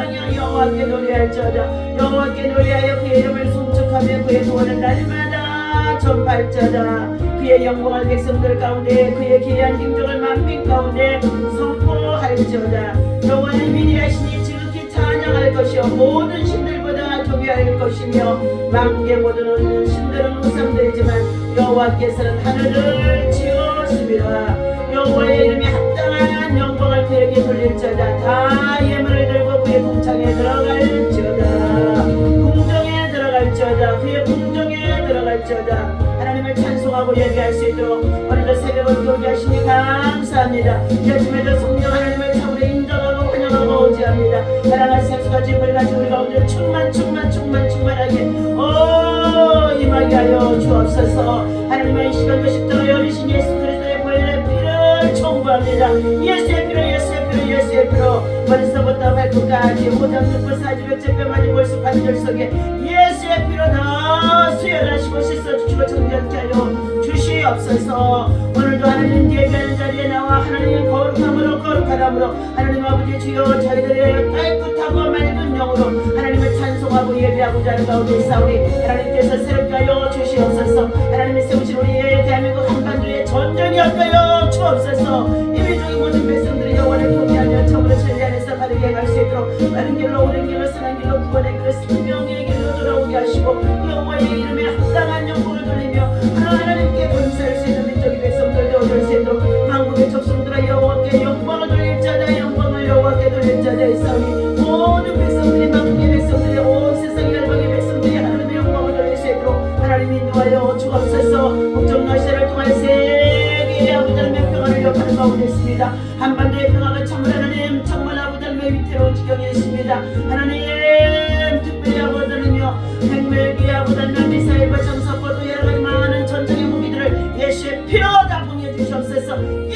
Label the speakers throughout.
Speaker 1: 온 땅이 여호와께 노래할지어다 여호와께 노래하여 그의 이름을 송축하며 그의 구원을 날마다 전발자다. 그의 영광을 백성들 가운데 그의 기이한 행적을 만민 가운데 선포할지어다. 여호와의 미리하시니 지극히 찬양할 것이요 모든 신들보다 존귀할 것이며 만개 모든 신들은 우상들이지만 여호와께서는 하늘을 지으심이라 여호와의 이름이 합당한 영광을 그에게 돌릴지어다. 다 예물을 그의 궁창에 들어갈지어다. 궁정에 들어갈지어다. 그의 궁정에 들어갈지어다. 하나님을 찬송하고 예배할 수 있도록 오늘도 새벽을 깨우게 하시니 감사합니다. 이 아침에도 성령 하나님을 참으로 인정하고 환영하고 오지합니다. 사랑한 생수같이 물같이 우리 가운데 충만 충만 충만 충만하게 오 임하게 하여 주옵소서. 하나님의 이 시간도 십자가에 어리신 예수 그리스도의 보혈의 피를 청구합니다. 예수의 피로 예수의 피로 예수의 피로 머리서부터 발끝까지? 오장 늙고 사지로 잽뼈만이 몰수하는 열속에 예수 의 피로 다 수혈하시고 씻어주시고 정결케 하여 주시옵소서. 오늘도 하나님 예배하는 자리에 나와 하나님의 거룩함으로 거룩하다므로 하나님 아버지 주여 저희들의 깨끗하고 맑은 영으로 하나님을 찬송하고 예배하고자 하는 가운데 있사오니 하나님께서 새롭게 하여 주시옵소서. 하나님이 세우신 우리의 대한민국 한반도의 전쟁이 엇가여 주옵소서. 이민족의 모든 백성들이 영원을 통해하며 참으로 천리 안에서 바르게 갈 수 있도록 다른 길로 옳은 길로 선한 길로 구원의 돌아오게 하시고 여호와의 이름에 합당한 영광을 돌리며 하나님께 감사할 수 있는 민족의 백성들도 얻을 수 있도록 만국의 족속들아 여호와께 영광을 돌릴 자다 영광을 여호와께 돌릴 자다 있사오니 모든 백성들이 만국의 백성들이 온 세상 열방의 백성들이 하나님의 영광을 돌릴 수 있도록 하나님 인도하여 주옵소서. 국정나 시를 통한 세계의 아버지 하나님의 평화를 역하는 가운데 있습니다. 한반도의 평화가 참을 하나님 정말 아버지 하나님의 위태로운 지경에 있습니다. 하나님 아버지 하나님 미사일과 정사포도 여러 가지 많은 전쟁의 무기들을 예수의 피로 다 봉해 주시옵소서.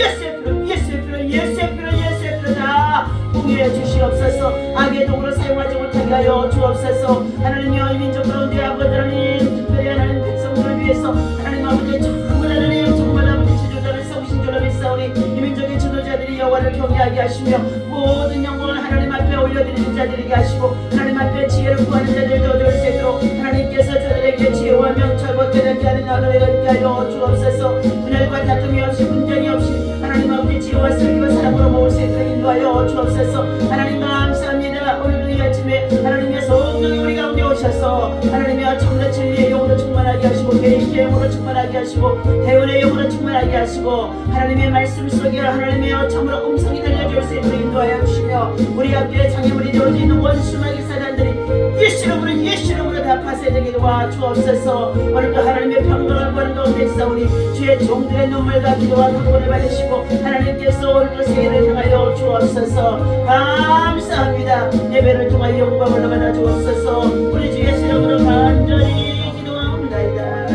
Speaker 1: 경외하게 하시며 모든 영혼을 하나님 앞에 올려드리는 자들이게 하시고 하나님 앞에 지혜를 구하는 자들도 어려울 수 있도록 하나님께서 저들에게 지혜와 명철과 깨닫게 하는 악을 이렇게 하여 주옵소서. 그날과 다툼이 없이 분쟁이 없이 하나님 앞에 지혜와 슬기와 사랑으로 모을 수 있도록 인도하여 주옵소서. 하나님 감사합니다. 오늘 이 아침에 하나님의 소 오셔서. 하나님의 참된 진리의 영으로 충만하게 하시고 계시의 영으로 충만하게 하시고 대원의 영으로 충만하게 하시고 하나님의 말씀 속에 하나님의 참으로 음성이 들려줄 수 있도록 인도하여 주시며 우리 앞길에 장애물이 되어져 있는 원수마귀 사단들이 예수 이름으로 예수 이름으로 다 파쇄되게 도와 주옵소서. 오늘도 하나님의 평강을 구하는 가운데 있사오니 주의 종들의 눈물과 기도와 각본을 받으시고 하나님께서 오늘도 세계를 향하여 주옵소서. 감사합니다. 예배를 통하여 영광을 받아 주옵소서. 우리 주 예수 이름으로 간절히 기도합니다.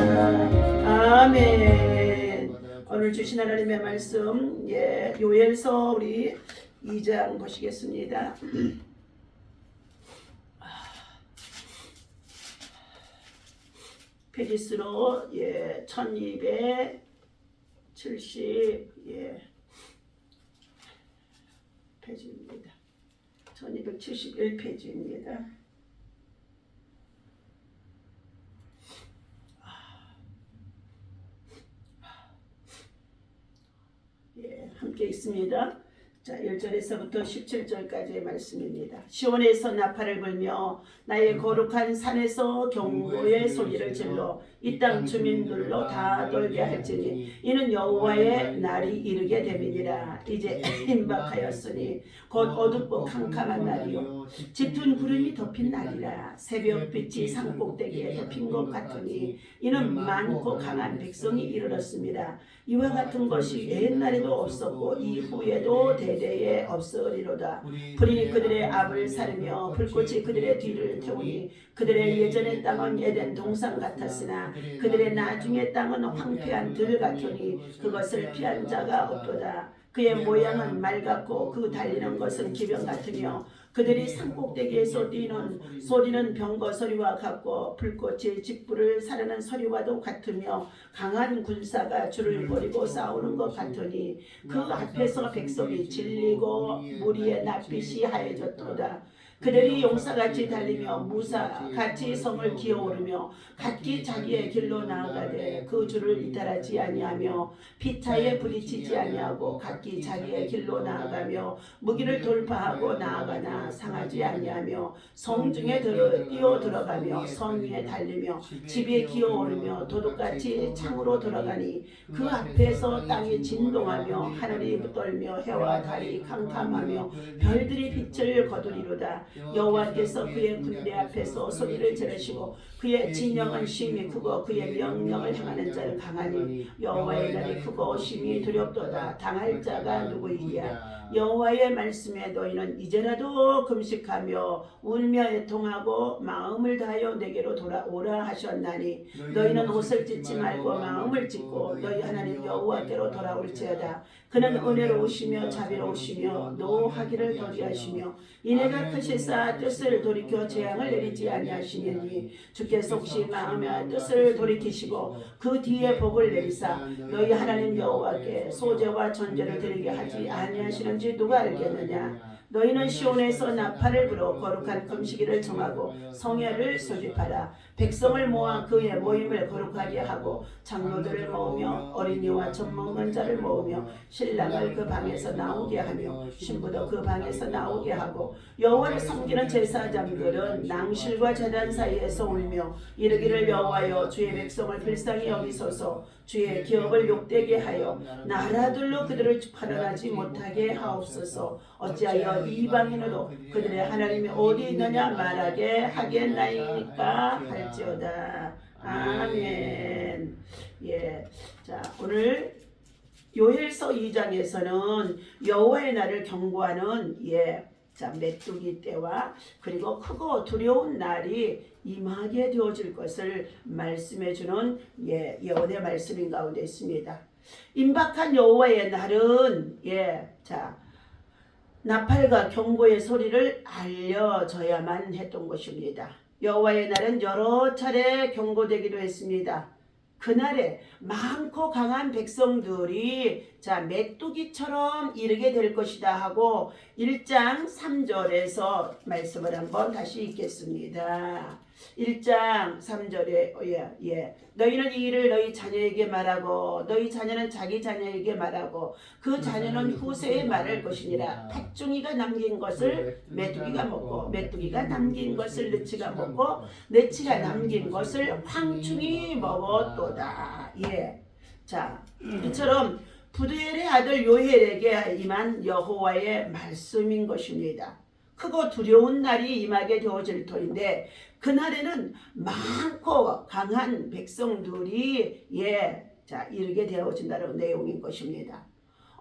Speaker 1: 아멘. 오늘 주신 하나님의 말씀 예 요엘서 우리 2장 보시겠습니다 페리스로 예, 1270 예, 페이지입니다. 1271페이지입니다. 예, 함께 있습니다. 자, 1절에서부터 17절까지의 말씀입니다. 시온에서 나팔을 불며 나의 거룩한 산에서 경고의 소리를 질러 이 땅 주민들로 다 돌게 할지니 이는 여호와의 날이 이르게 됨이니라. 이제 임박하였으니 곧 어둡고 캄캄한 날이요. 짙은 구름이 덮인 날이라. 새벽빛이 산꼭대기에 덮인 것 같으니 이는 많고 강한 백성이 이르렀습니다. 이와 같은 것이 옛날에도 없었고 이후에도 대대에 없으리로다. 불이 그들의 앞을 사르며 불꽃이 그들의 뒤를 태우니 그들의 예전의 땅은 에덴 동산 같았으나 그들의 나중의 땅은 황폐한 들 같으니 그것을 피한 자가 없도다. 그의 모양은 말 같고 그 달리는 것은 기병 같으며 그들이 산꼭대기에서 뛰는 소리는 병거 소리와 같고 불꽃이 직불을 사르는 소리와도 같으며 강한 군사가 줄을 버리고 싸우는 것 같으니 그 앞에서 백성이 질리고 무리의 낯빛이 하얘졌도다. 그들이 용사같이 달리며 무사같이 성을 기어오르며 각기 자기의 길로 나아가되 그 줄을 이탈하지 아니하며 피차에 부딪히지 아니하고 각기 자기의 길로 나아가며 무기를 돌파하고 나아가나 상하지 아니하며 성 중에 들어 뛰어 들어가며 성 위에 달리며 집에 기어오르며 도둑같이 창으로 들어가니 그 앞에서 땅이 진동하며 하늘이 떨며 해와 달이 캄캄하며 별들이 빛을 거두리로다 여호와께서 그의 군대 앞에서 소리를 지르시고 그의 진영은 심히 크고 그의 명령을 행하는 자는 강하니 여호와의 날이 크고 심히 두렵도다. 당할 자가 누구이랴? 여호와의 말씀에 너희는 이제라도 금식하며 울며 애통하고 마음을 다하여 내게로 돌아오라 하셨나니 너희는 옷을 찢지 말고 마음을 찢고 너희 하나님 여호와께로 돌아올지어다 그는 은혜로우시며 자비로우시며 노하기를 더디하시며 이내가 크시사 뜻을 돌이켜 재앙을 내리지 아니하시니 주께서 혹시 마음의 뜻을 돌이키시고 그 뒤에 복을 내리사 너희 하나님 여호와께 소재와 전제를 드리게 하지 아니하시는지 누가 알겠느냐 너희는 시온에서 나팔을 불어 거룩한 금식일을 정하고 성회를 소집하라. 백성을 모아 그의 모임을 거룩하게 하고 장로들을 모으며 어린이와 젖먹는 자를 모으며 신랑을 그 방에서 나오게 하며 신부도 그 방에서 나오게 하고 여호와를 섬기는 제사장들은 낭실과 제단 사이에서 울며 이르기를 여호와여 주의 백성을 불쌍히 여기소서 주의 기업을 욕되게 하여 나라들로 그들을 팔아나지 못하게 하옵소서. 어찌하여 이방인으로 그들의 하나님이 어디 있느냐 말하게 하겠나이까 할지어다. 아멘. 예, 자 오늘 요엘서 2장에서는 여호와의 날을 경고하는 예, 자 메뚜기 때와 그리고 크고 두려운 날이 임하게 되어질 것을 말씀해 주는 예, 예언의 말씀인 가운데 있습니다. 임박한 여호와의 날은 예, 자 나팔과 경고의 소리를 알려줘야만 했던 것입니다. 여호와의 날은 여러 차례 경고되기도 했습니다. 그날에 많고 강한 백성들이 자 메뚜기처럼 이르게 될 것이다 하고 1장 3절에서 말씀을 한번 다시 읽겠습니다. 1장 3절에 어, 예, 예. 너희는 이 일을 너희 자녀에게 말하고 너희 자녀는 자기 자녀에게 말하고 그 자녀는 후세에 말할 것이니라 팥중이가 남긴 것을 메뚜기가 먹고 메뚜기가 남긴 것을 느치가 먹고 느치가 남긴 것을 황충이 먹었도다. 예. 자, 이처럼 부두엘의 아들 요헬에게 임한 여호와의 말씀인 것입니다. 크고 두려운 날이 임하게 되어질 터인데 그날에는 많고 강한 백성들이 예, 자 이르게 되어진다는 내용인 것입니다.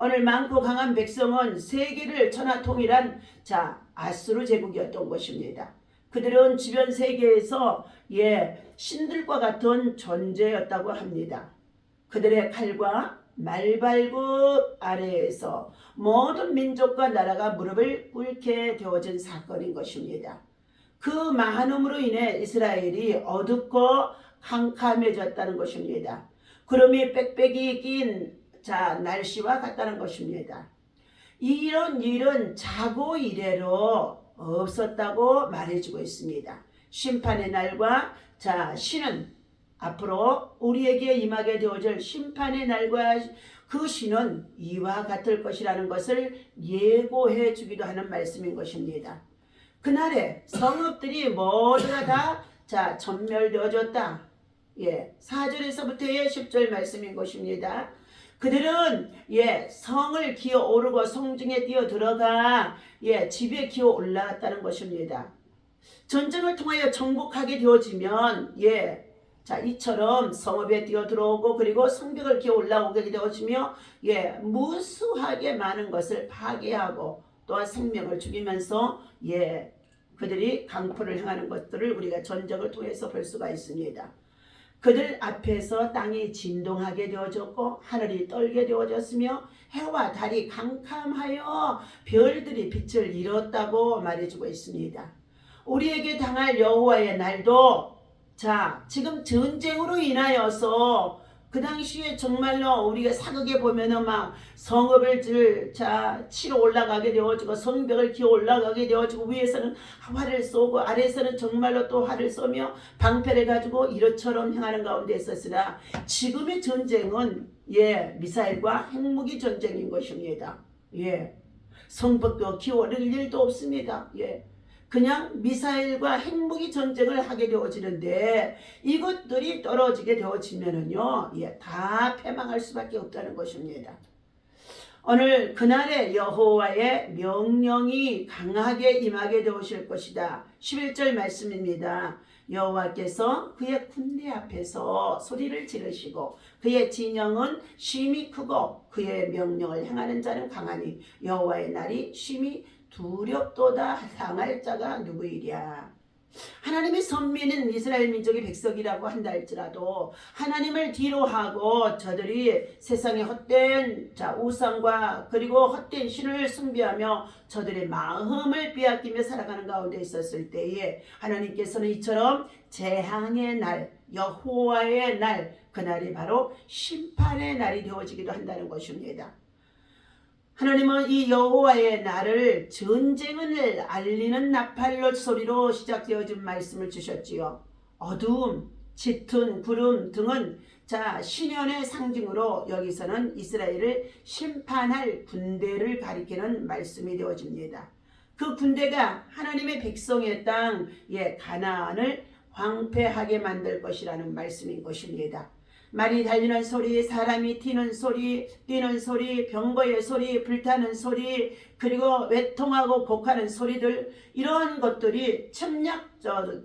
Speaker 1: 오늘 많고 강한 백성은 세계를 천하 통일한 자 아수르 제국이었던 것입니다. 그들은 주변 세계에서 예 신들과 같은 존재였다고 합니다. 그들의 칼과 말발굽 아래에서 모든 민족과 나라가 무릎을 꿇게 되어진 사건인 것입니다. 그 많음으로 인해 이스라엘이 어둡고 캄캄해졌다는 것입니다. 구름이 빽빽이 낀 자, 날씨와 같다는 것입니다. 이런 일은 자고 이래로 없었다고 말해주고 있습니다. 심판의 날과 자, 신은 앞으로 우리에게 임하게 되어질 심판의 날과 그 신은 이와 같을 것이라는 것을 예고해 주기도 하는 말씀인 것입니다. 그날에 성읍들이 모두가 다 자, 전멸되어졌다. 예, 4절에서부터의 10절 말씀인 것입니다. 그들은 예, 성을 기어 오르고 성중에 뛰어 들어가 예, 집에 기어 올라갔다는 것입니다. 전쟁을 통하여 정복하게 되어지면 예, 자, 이처럼 성읍에 뛰어 들어오고 그리고 성벽을 기어 올라오게 되어지며 예, 무수하게 많은 것을 파괴하고 또한 생명을 죽이면서 예, 그들이 강포를 향하는 것들을 우리가 전적을 통해서 볼 수가 있습니다. 그들 앞에서 땅이 진동하게 되어졌고 하늘이 떨게 되어졌으며 해와 달이 캄캄하여 별들이 빛을 잃었다고 말해주고 있습니다. 우리에게 당할 여호와의 날도 자, 지금 전쟁으로 인하여서 그 당시에 정말로 우리가 사극에 보면은 막 성읍을 들, 자, 치러 올라가게 되어지고 성벽을 기어 올라가게 되어지고 위에서는 활을 쏘고 아래에서는 정말로 또 활을 쏘며 방패를 가지고 이렇처럼 행하는 가운데 있었으나 지금의 전쟁은 예, 미사일과 핵무기 전쟁인 것입니다. 예. 성벽도 기어 오를 일도 없습니다. 예. 그냥 미사일과 핵무기 전쟁을 하게 되어지는데 이것들이 떨어지게 되어지면은요, 예, 다 패망할 수밖에 없다는 것입니다. 오늘 그날에 여호와의 명령이 강하게 임하게 되오실 것이다. 11절 말씀입니다. 여호와께서 그의 군대 앞에서 소리를 지르시고 그의 진영은 심히 크고 그의 명령을 행하는 자는 강하니 여호와의 날이 심히 두렵도다 상할 자가 누구이랴. 하나님의 선민은 이스라엘 민족의 백성이라고 한다 할지라도 하나님을 뒤로하고 저들이 세상의 헛된 자 우상과 그리고 헛된 신을 숭배하며 저들의 마음을 빼앗기며 살아가는 가운데 있었을 때에 하나님께서는 이처럼 재앙의 날 여호와의 날 그날이 바로 심판의 날이 되어지기도 한다는 것입니다. 하나님은 이 여호와의 날을 전쟁을 알리는 나팔로 소리로 시작되어진 말씀을 주셨지요. 어두움, 짙은 구름 등은 자 신년의 상징으로 여기서는 이스라엘을 심판할 군대를 가리키는 말씀이 되어집니다. 그 군대가 하나님의 백성의 땅, 예, 가나안을 황폐하게 만들 것이라는 말씀인 것입니다. 말이 달리는 소리, 사람이 튀는 소리, 뛰는 소리, 병거의 소리, 불타는 소리, 그리고 외통하고 곡하는 소리들 이런 것들이 침략자들의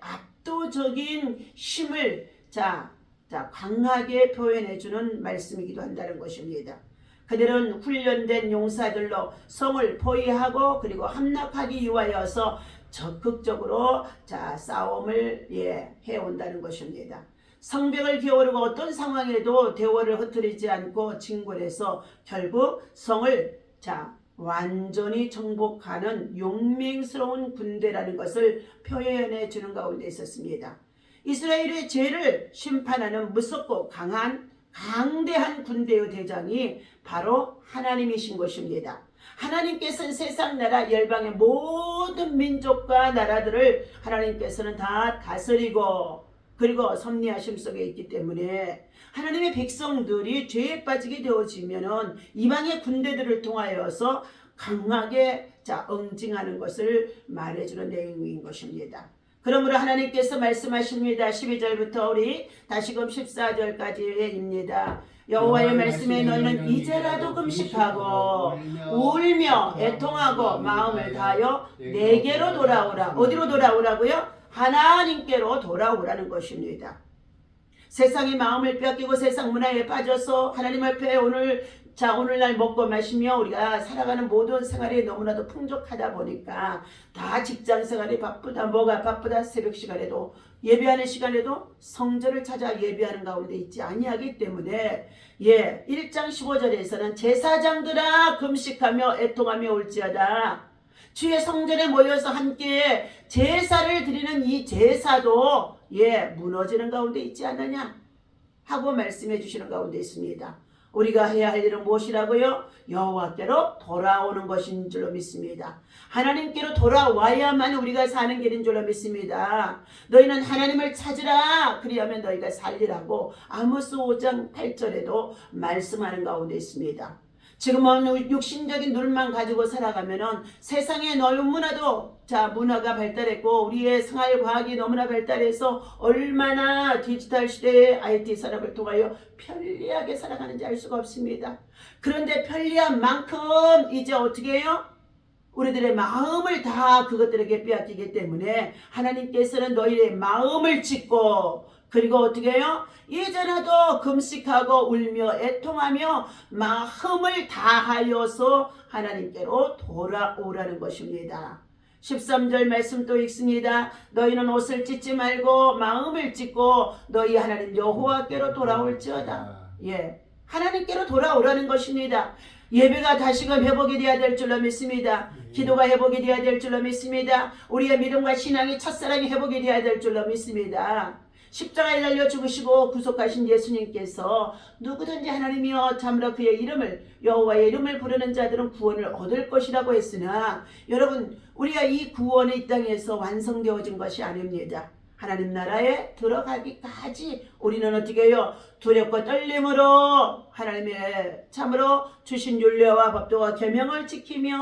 Speaker 1: 압도적인 힘을 자, 자 강하게 표현해 주는 말씀이기도 한다는 것입니다. 그들은 훈련된 용사들로 성을 포위하고 그리고 함락하기 위하여서 적극적으로 자 싸움을 예, 해온다는 것입니다. 성벽을 기어오르고 어떤 상황에도 대화를 흐트리지 않고 진굴해서 결국 성을 자 완전히 정복하는 용맹스러운 군대라는 것을 표현해 주는 가운데 있었습니다. 이스라엘의 죄를 심판하는 무섭고 강한 강대한 군대의 대장이 바로 하나님이신 것입니다. 하나님께서는 세상 나라 열방의 모든 민족과 나라들을 하나님께서는 다 다스리고 그리고 섭리하심 속에 있기 때문에 하나님의 백성들이 죄에 빠지게 되어지면은 이방의 군대들을 통하여서 강하게 자 응징하는 것을 말해주는 내용인 것입니다. 그러므로 하나님께서 말씀하십니다. 12절부터 우리 다시금 14절까지입니다. 여호와의 말씀에 너희는 이제라도 금식하고 울며 애통하고 마음을 다하여 내게로 돌아오라. 어디로 돌아오라고요? 하나님께로 돌아오라는 것입니다. 세상의 마음을 빼앗기고 세상 문화에 빠져서 하나님 앞에 오늘 자 오늘날 먹고 마시며 우리가 살아가는 모든 생활이 너무나도 풍족하다 보니까 다 직장 생활이 바쁘다 뭐가 바쁘다 새벽 시간에도 예배하는 시간에도 성전을 찾아 예배하는 가운데 있지 아니하기 때문에 예 1장 15절에서는 제사장들아 금식하며 애통하며 올지어다 주의 성전에 모여서 함께 제사를 드리는 이 제사도 예 무너지는 가운데 있지 않느냐 하고 말씀해 주시는 가운데 있습니다. 우리가 해야 할 일은 무엇이라고요? 여호와께로 돌아오는 것인 줄로 믿습니다. 하나님께로 돌아와야만 우리가 사는 길인 줄로 믿습니다. 너희는 하나님을 찾으라. 그리하면 너희가 살리라고 아모스 5장 8절에도 말씀하는 가운데 있습니다. 지금은 육신적인 눈만 가지고 살아가면은 세상에 너무나도 자 문화가 발달했고 우리의 생활 과학이 너무나 발달해서 얼마나 디지털 시대의 IT 산업을 통하여 편리하게 살아가는지 알 수가 없습니다. 그런데 편리한 만큼 이제 어떻게 해요? 우리들의 마음을 다 그것들에게 빼앗기기 때문에 하나님께서는 너희의 마음을 짓고 그리고 어떻게 해요? 이전에도 금식하고 울며 애통하며 마음을 다하여서 하나님께로 돌아오라는 것입니다. 13절 말씀 또 읽습니다. 너희는 옷을 찢지 말고 마음을 찢고 너희 하나님 여호와께로 돌아올지어다. 예. 하나님께로 돌아오라는 것입니다. 예배가 다시금 회복이 되어야 될 줄로 믿습니다. 기도가 회복이 되어야 될 줄로 믿습니다. 우리의 믿음과 신앙이 첫사랑이 회복이 되어야 될 줄로 믿습니다. 십자가에 달려 죽으시고 구속하신 예수님께서 누구든지 하나님이여 참으로 그의 이름을 여호와의 이름을 부르는 자들은 구원을 얻을 것이라고 했으나 여러분 우리가 이 구원이 이 땅에서 완성되어진 것이 아닙니다. 하나님 나라에 들어가기까지 우리는 어떻게 해요? 두렵고 떨림으로 하나님의 참으로 주신 윤례와 법도와 계명을 지키며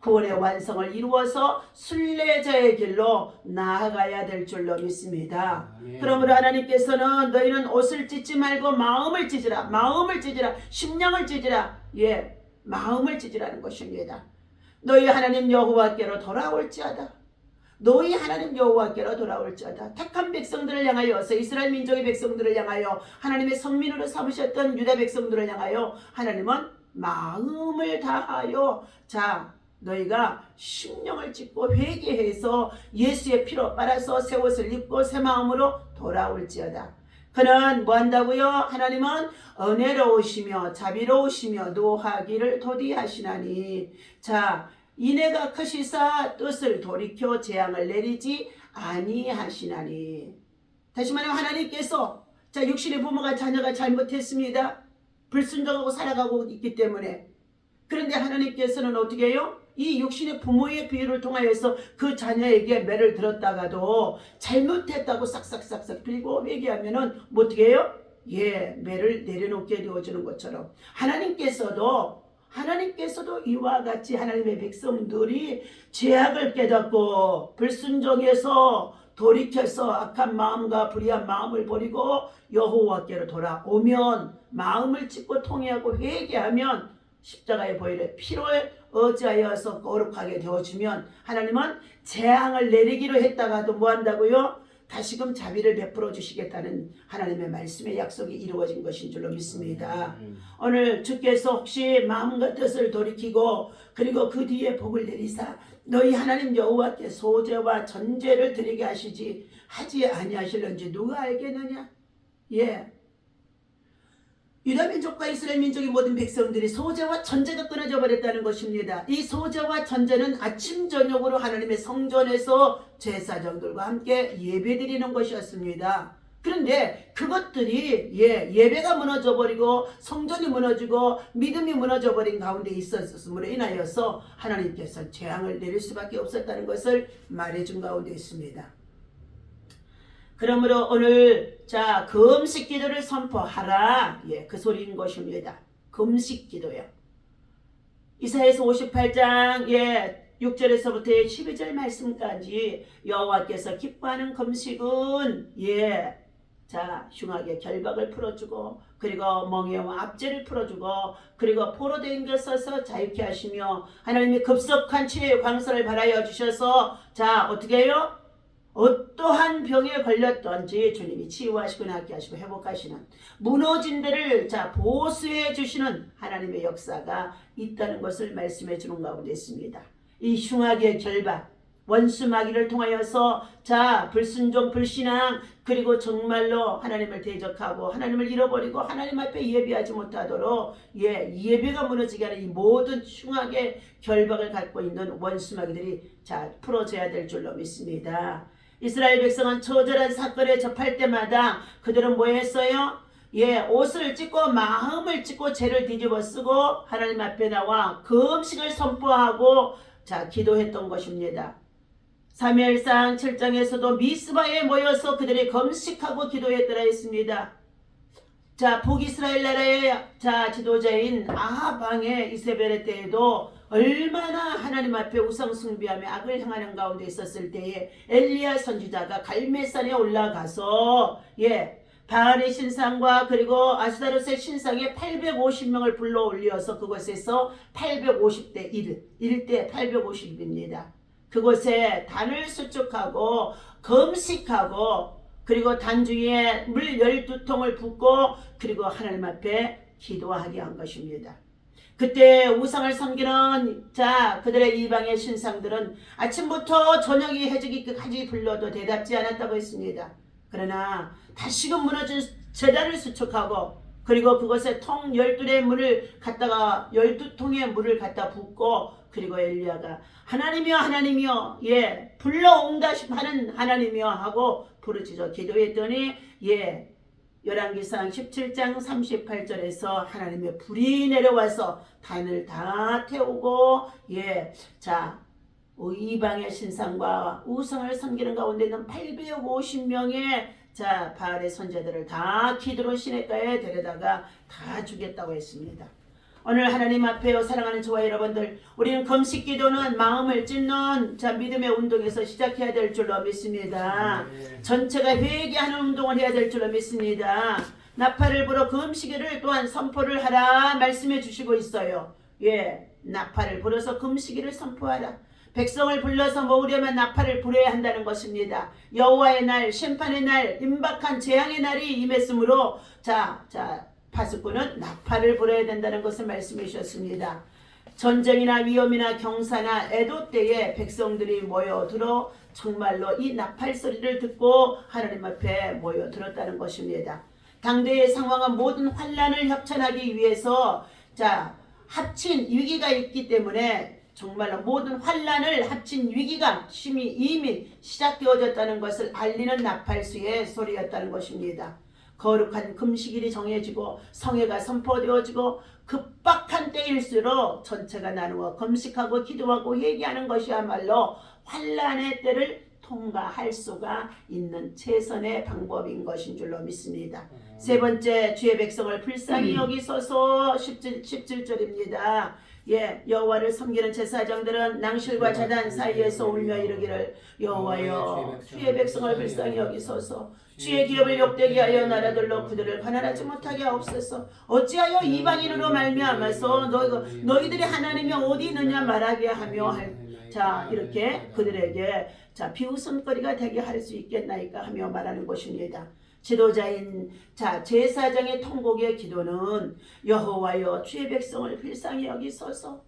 Speaker 1: 구원의 완성을 이루어서 순례자의 길로 나아가야 될 줄로 믿습니다.
Speaker 2: 아멘.
Speaker 1: 그러므로 하나님께서는 너희는 옷을 찢지 말고 마음을 찢으라. 마음을 찢으라. 심령을 찢으라. 예. 마음을 찢으라는 것입니다. 너희 하나님 여호와께로 돌아올지어다. 너희 하나님 여호와께로 돌아올지어다. 택한 백성들을 향하여서 이스라엘 민족의 백성들을 향하여 하나님의 성민으로 삼으셨던 유다 백성들을 향하여 하나님은 마음을 다하여 자 너희가 심령을 찢고 회개해서 예수의 피로 빨아서 새 옷을 입고 새 마음으로 돌아올지어다. 그는 뭐 한다고요? 하나님은 은혜로우시며 자비로우시며 노하기를 도디하시나니 자 이내가 크시사 뜻을 돌이켜 재앙을 내리지 아니하시나니 다시 말하면 하나님께서 자 육신의 부모가 자녀가 잘못했습니다. 불순종하고 살아가고 있기 때문에 그런데 하나님께서는 어떻게 해요? 이 육신의 부모의 비유를 통하여서 그 자녀에게 매를 들었다가도 잘못했다고 싹싹싹싹 빌고 회개하면은 뭐 어떻게 해요? 예, 매를 내려놓게 되어주는 것처럼 하나님께서도 하나님께서도 이와 같이 하나님의 백성들이 죄악을 깨닫고 불순종해서 돌이켜서 악한 마음과 불의한 마음을 버리고 여호와께로 돌아오면 마음을 찢고 통회하고 회개하면 십자가의 보혈의 피로에 어찌하여서 거룩하게 되어주면 하나님은 재앙을 내리기로 했다가도 뭐 한다고요? 다시금 자비를 베풀어 주시겠다는 하나님의 말씀의 약속이 이루어진 것인 줄로 믿습니다. 오늘 주께서 혹시 마음과 뜻을 돌이키고 그리고 그 뒤에 복을 내리사 너희 하나님 여호와께 소재와 전제를 드리게 하시지 하지 아니하실런지 누가 알겠느냐? 예. 유다 민족과 이스라엘 민족의 모든 백성들이 소재와 전제가 끊어져 버렸다는 것입니다. 이 소재와 전제는 아침 저녁으로 하나님의 성전에서 제사장들과 함께 예배드리는 것이었습니다. 그런데 그것들이 예, 예배가 무너져 버리고 성전이 무너지고 믿음이 무너져 버린 가운데 있었음으로 인하여서 하나님께서 재앙을 내릴 수밖에 없었다는 것을 말해 준 가운데 있습니다. 그러므로 오늘 자 금식 기도를 선포하라 예, 그 소리인 것입니다. 금식 기도요. 이사야서 58장 예 6절에서부터 12절 말씀까지 여호와께서 기뻐하는 금식은 예. 자, 흉하게 결박을 풀어주고 그리고 멍에와 압제를 풀어주고 그리고 포로 된 것에서 자유케 하시며 하나님이 급속한 치유의 광선을 발하여 주셔서 자 어떻게 해요? 어떠한 병에 걸렸던지 주님이 치유하시고 낫게 하시고 회복하시는 무너진 데를 자 보수해 주시는 하나님의 역사가 있다는 것을 말씀해 주는 가운데 있습니다. 이 흉악의 결박 원수 마귀를 통하여서 자 불순종 불신앙 그리고 정말로 하나님을 대적하고 하나님을 잃어버리고 하나님 앞에 예배하지 못하도록 예 예배가 무너지게 하는 이 모든 흉악의 결박을 갖고 있는 원수 마귀들이 자 풀어져야 될 줄로 믿습니다. 이스라엘 백성은 처절한 사건에 접할 때마다 그들은 뭐 했어요? 예, 옷을 찢고 마음을 찢고 죄를 뒤집어 쓰고 하나님 앞에 나와 금식을 선포하고 자 기도했던 것입니다. 사무엘상 7장에서도 미스바에 모여서 그들이 금식하고 기도했더라 했습니다. 자 북이스라엘 나라의 자 지도자인 아합 왕의 이세벨의 때에도 얼마나 하나님 앞에 우상 숭배하며 악을 행하는 가운데 있었을 때에 엘리야 선지자가 갈멜산에 올라가서 예 바알의 신상과 그리고 아스다롯의 신상에 850명을 불러 올려서 그곳에서 850대 1, 1대 850입니다. 그곳에 단을 수축하고 금식하고 그리고 단중에 물 12통을 붓고 그리고 하나님 앞에 기도하게 한 것입니다. 그때 우상을 섬기는 자 그들의 이방의 신상들은 아침부터 저녁이 해지기까지 불러도 대답지 않았다고 했습니다. 그러나 다시금 무너진 제단을 수축하고 그리고 그것에 통 열둘의 물을 갖다가 열두 통의 물을 갖다 붓고 그리고 엘리야가 하나님이여 하나님이여 예 불러 응답하는 하나님이여 하고 부르짖어 기도했더니 예 열왕기상 17장 38절에서 하나님의 불이 내려와서 단을 다 태우고 예자 이방의 신상과 우상을 섬기는 가운데는 850명의 자 바알의 선제들을 다 기드론 시내가에 데려다가 다 죽였다고 했습니다. 오늘 하나님 앞에요 사랑하는 저와 여러분들 우리는 금식 기도는 마음을 찢는 자 믿음의 운동에서 시작해야 될 줄로 믿습니다. 전체가 회개하는 운동을 해야 될 줄로 믿습니다. 나팔을 불어 금식일을 또한 선포를 하라 말씀해 주시고 있어요. 예, 나팔을 불어서 금식일을 선포하라. 백성을 불러서 모으려면 나팔을 불어야 한다는 것입니다. 여호와의 날, 심판의 날, 임박한 재앙의 날이 임했으므로 자, 자, 파수꾼은 나팔을 불어야 된다는 것을 말씀해 주셨습니다. 전쟁이나 위험이나 경사나 애도 때에 백성들이 모여들어 정말로 이 나팔 소리를 듣고 하나님 앞에 모여들었다는 것입니다. 당대의 상황은 모든 환란을 협찬하기 위해서 자 합친 위기가 있기 때문에 정말로 모든 환란을 합친 위기가 심히 이미 시작되어졌다는 것을 알리는 나팔수의 소리였다는 것입니다. 거룩한 금식일이 정해지고 성회가 선포되어지고 급박한 때일수록 전체가 나누어 금식하고 기도하고 회개하는 것이야말로 환란의 때를 통과할 수가 있는 최선의 방법인 것인 줄로 믿습니다. 세 번째 주의 백성을 불쌍히 여기소서 17, 17절입니다. 예, 여호와를 섬기는 제사장들은 낭실과 자단 사이에서 울며 이르기를 여호와여 주의 백성을 불쌍히 여기소서 주의 기업을 욕되게 하여 나라들로 그들을 가난하지 못하게 하옵소서. 어찌하여 이방인으로 말미암아서 너희, 너희들이 하나님이 어디 있느냐 말하게 하며 할, 자 이렇게 그들에게 자 비웃음거리가 되게 할 수 있겠나이까 하며 말하는 것입니다. 지도자인 자 제사장의 통곡의 기도는 여호와여 주의 백성을 불쌍히 여기소서.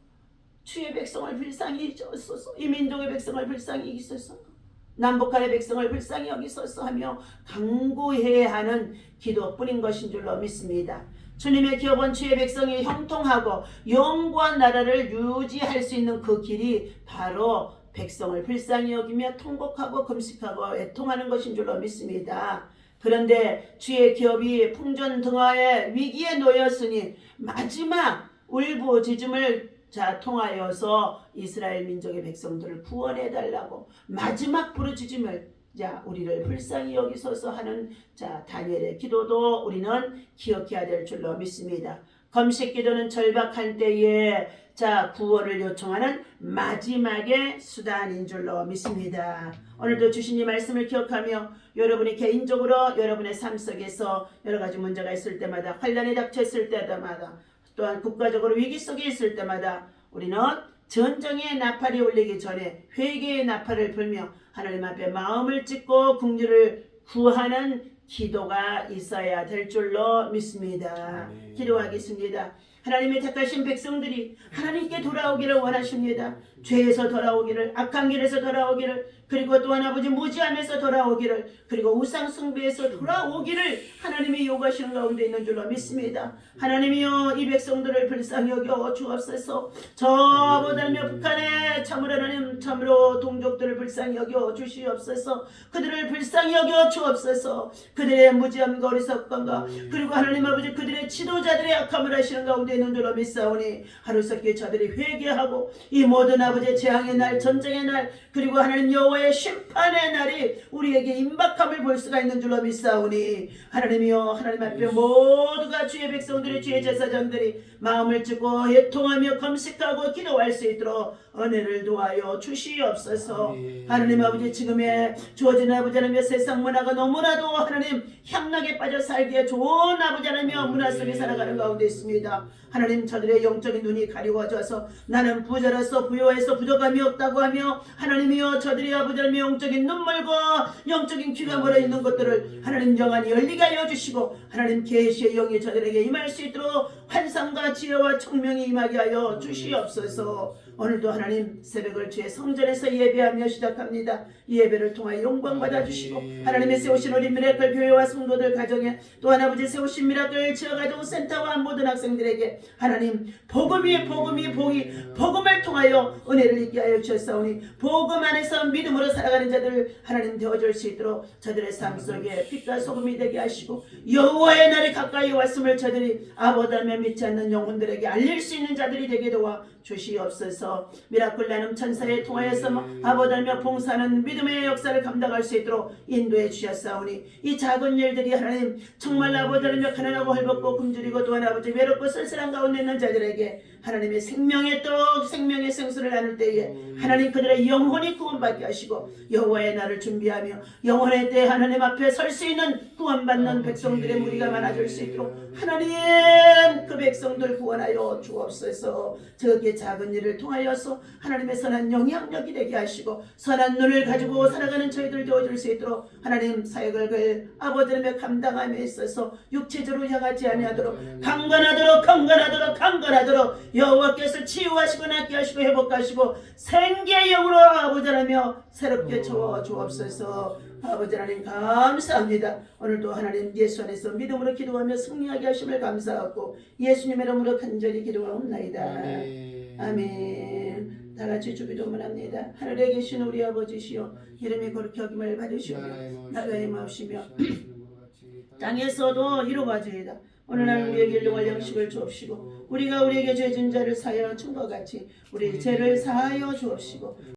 Speaker 1: 주의 백성을 불쌍히 여기소서. 이 민족의 백성을 불쌍히 여기소서 남북한의 백성을 불쌍히 여기소서 하며 강구해야 하는 기도뿐인 것인 줄로 믿습니다. 주님의 기업은 주의 백성이 형통하고 영구한 나라를 유지할 수 있는 그 길이 바로 백성을 불쌍히 여기며 통곡하고 금식하고 애통하는 것인 줄로 믿습니다. 그런데 주의 기업이 풍전등화의 위기에 놓였으니 마지막 울부짖음을 자 통하여서 이스라엘 민족의 백성들을 구원해 달라고 마지막 부르짖음을 자 우리를 불쌍히 여기소서 하는 자 다니엘의 기도도 우리는 기억해야 될 줄로 믿습니다. 검색 기도는 절박한 때에 자 구원을 요청하는 마지막의 수단인 줄로 믿습니다. 오늘도 주신 이 말씀을 기억하며 여러분이 개인적으로 여러분의 삶 속에서 여러 가지 문제가 있을 때마다 환란이 닥쳤을 때마다 또한 국가적으로 위기 속에 있을 때마다 우리는 전정의 나팔이 울리기 전에 회개의 나팔을 불며 하나님 앞에 마음을 찢고 궁유를 구하는 기도가 있어야 될 줄로 믿습니다.
Speaker 2: 아멘.
Speaker 1: 기도하겠습니다. 하나님의 택하신 백성들이 하나님께 돌아오기를 원하십니다. 죄에서 돌아오기를, 악한 길에서 돌아오기를, 그리고 또한 아버지 무지함에서 돌아오기를, 그리고 우상 숭배에서 돌아오기를 하나님이 요구하시는 가운데 있는 줄로 믿습니다. 하나님이여 이 백성들을 불쌍히 여겨 주옵소서. 저보다는 북한의 참으로 하나님 참으로 동족들을 불쌍히 여겨 주시옵소서. 그들을 불쌍히 여겨 주옵소서. 그들의 무지함과 어리석감과 그리고 하나님 아버지 그들의 지도자들의 악함을 하시는 가운데 있는 줄로 믿사오니 하루속히 저들이 회개하고 이 모든 아버지의 재앙의 날 전쟁의 날 그리고 하나님 여호와의 심판의 날이 우리에게 임박함을 볼 수가 있는 줄로 믿사오니 하나님이여 하나님 앞에 모두가 주의 백성들이 주의 제사장들이 마음을 찢고 애통하며 검식하고 기도할 수 있도록 은혜를 도하여 주시옵소서. 하나님 아버지 지금의 주어진 아버지 하나님의 세상 문화가 너무나도 하나님 향락에 빠져 살기에 좋은 아버지 하나님의 문화 속에 살아가는 가운데 있습니다. 하나님 저들의 영적인 눈이 가리워져서 나는 부자로서 부여해서 부족함이 없다고 하며 하나님이여 저들이 아버지 하나님의 영적인 눈물과 영적인 귀가 멀어 있는 것들을 하나님 정한이 열리게 하여 주시고 하나님 계시의 영이 저들에게 임할 수 있도록 환상과 지혜와 청명이 임하게 하여 주시옵소서. 오늘도 하나님 새벽을 주의 성전에서 예배하며 시작합니다. 이 예배를 통하여 영광 받아 주시고 하나님의 세우신 우리 미라클 교회와 성도들 가정에 또한 아버지 세우신 미라클 지어가지고 센터와 모든 학생들에게 하나님 복음이 복음이 복이 복음을 통하여 은혜를 있게 하여 주셨사오니 복음 안에서 믿음으로 살아가는 자들 하나님 되어줄 수 있도록 저들의 삶 속에 빛과 소금이 되게 하시고 여호와의 날이 가까이 왔음을 저들이 아버다며 믿지 않는 영혼들에게 알릴 수 있는 자들이 되게 도와 주시옵소서 미라클 나눔 천사에 통하여서 아버다며 봉사하는 믿음의 역사를 감당할 수 있도록 인도해 주셨사오니 이 작은 일들이 하나님 정말 아버다며 가난하고 헐벗고 굶주리고 또한 아버지 외롭고 쓸쓸한 가운데 있는 자들에게 하나님의 생명의 떡 생명의 생수를 나눌 때에 하나님 그들의 영혼이 구원받게 하시고 여호와의 날을 준비하며 영혼의 때 하나님 앞에 설 수 있는 구원받는 백성들의 무리가 많아질 수 있도록 하나님 그 백성들 구원하여 주옵소서. 저기 에 작은 일을 통하여서 하나님의 선한 영향력이 되게 하시고 선한 눈을 가지고 살아가는 저희들 되어줄 수 있도록 하나님 사역을 그 아버지를 감당함에 있어서 육체적으로 향하지 아니하도록 강건하도록 강건하도록 강건하도록 여호와께서 치유하시고 낫게 하시고 회복하시고 생기의 영으로 아버지라며 새롭게 채워 주옵소서 아버지 하나님 감사합니다. 오늘도 하나님 예수 안에서 믿음으로 기도하며 승리하게 하심을 감사하고 예수님의 이름으로 간절히 기도하옵나이다.
Speaker 2: 아멘.
Speaker 1: 아멘. 다 같이 주기도문 합니다. 하늘에 계신 우리 아버지시여 이름이 거룩히 여김을 받으시오며 나라의 마옵시며 땅에서도 이루어지이다. 오늘 날 우리에게 일용할 양식을 주옵시고 우리가 우리에게 죄진 자를 사하여 준것 같이 우리 죄를 사하여 주옵시고